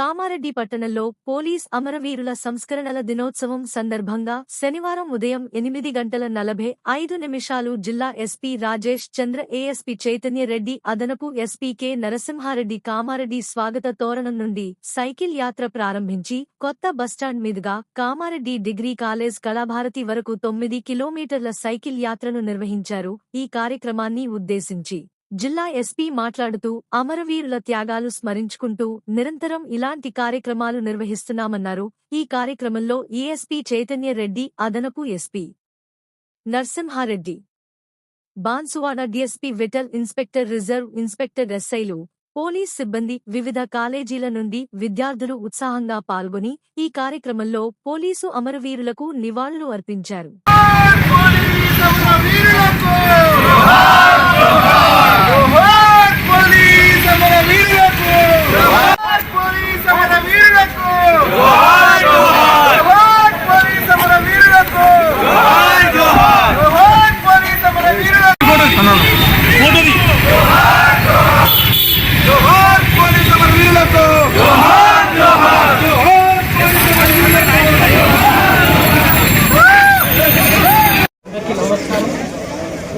కామారెడ్డి పట్టణంలో పోలీస్ అమరవీరుల సంస్కరణల దినోత్సవం సందర్భంగా శనివారం ఉదయం ఎనిమిది గంటల నలభై ఐదు నిమిషాలు జిల్లా ఎస్పీ రాజేష్ చంద్ర ఏఎస్పీ చైతన్యరెడ్డి అదనపు ఎస్పీకే నరసింహారెడ్డి కామారెడ్డి స్వాగత తోరణం నుండి సైకిల్ యాత్ర ప్రారంభించి కొత్త బస్టాండ్ మీదుగా కామారెడ్డి డిగ్రీ కాలేజ్ కళాభారతి వరకు తొమ్మిది కిలోమీటర్ల సైకిల్ యాత్రను నిర్వహించారు. ఈ కార్యక్రమాన్ని ఉద్దేశించి జిల్లా ఎస్పీ మాట్లాడుతూ అమరవీరుల త్యాగాలు స్మరించుకుంటూ నిరంతరం ఇలాంటి కార్యక్రమాలు నిర్వహిస్తున్నామన్నారు. ఈ కార్యక్రమంలో ఈఎస్పీ చైతన్య రెడ్డి అదనపు SP Narasimha Reddy Banswada DSP Vittal inspector reserve inspector ఎస్ఐలు పోలీస్ సిబ్బంది వివిధ కాలేజీల నుండి విద్యార్థులు ఉత్సాహంగా పాల్గొని ఈ కార్యక్రమంలో పోలీసు అమరవీరులకు నివాళులు అర్పించారు.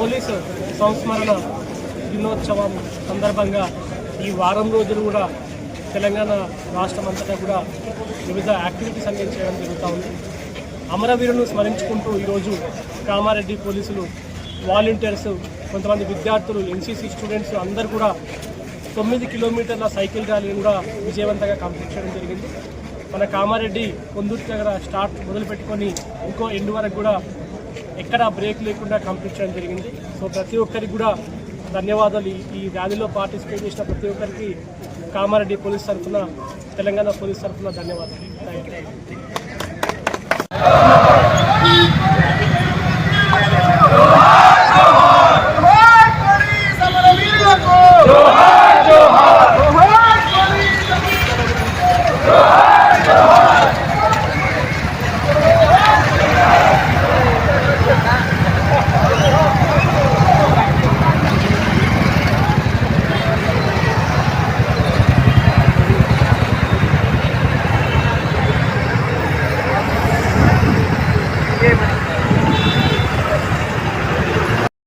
పోలీసు సంస్మరణ దినోత్సవం సందర్భంగా ఈ వారం రోజులు కూడా తెలంగాణ రాష్ట్రం అంతటా కూడా వివిధ యాక్టివిటీస్ అనేది చేయడం జరుగుతూ ఉంది. అమరవీరులను స్మరించుకుంటూ ఈరోజు కామారెడ్డి పోలీసులు వాలంటీర్స్ కొంతమంది విద్యార్థులు ఎన్సీసీ స్టూడెంట్స్ అందరు కూడా తొమ్మిది కిలోమీటర్ల సైకిల్ ర్యాలీని కూడా విజయవంతంగా కంప్లీట్ చేయడం జరిగింది. మన కామారెడ్డి కొందుర్తి దగ్గర స్టార్ట్ మొదలుపెట్టుకొని ఇంకో ఎండు వరకు కూడా ఎక్కడ బ్రేక్ లేకుండా కంప్లీట్ చేయడం జరిగింది. సో ప్రతి ఒక్కరికి కూడా ధన్యవాదాలు. ఈ- ఈ ర్యాలీలో పార్టిసిపేట్ చేసిన ప్రతి ఒక్కరికి కామారెడ్డి పోలీస్ తరఫున తెలంగాణ పోలీస్ తరఫున ధన్యవాదాలు. Thank you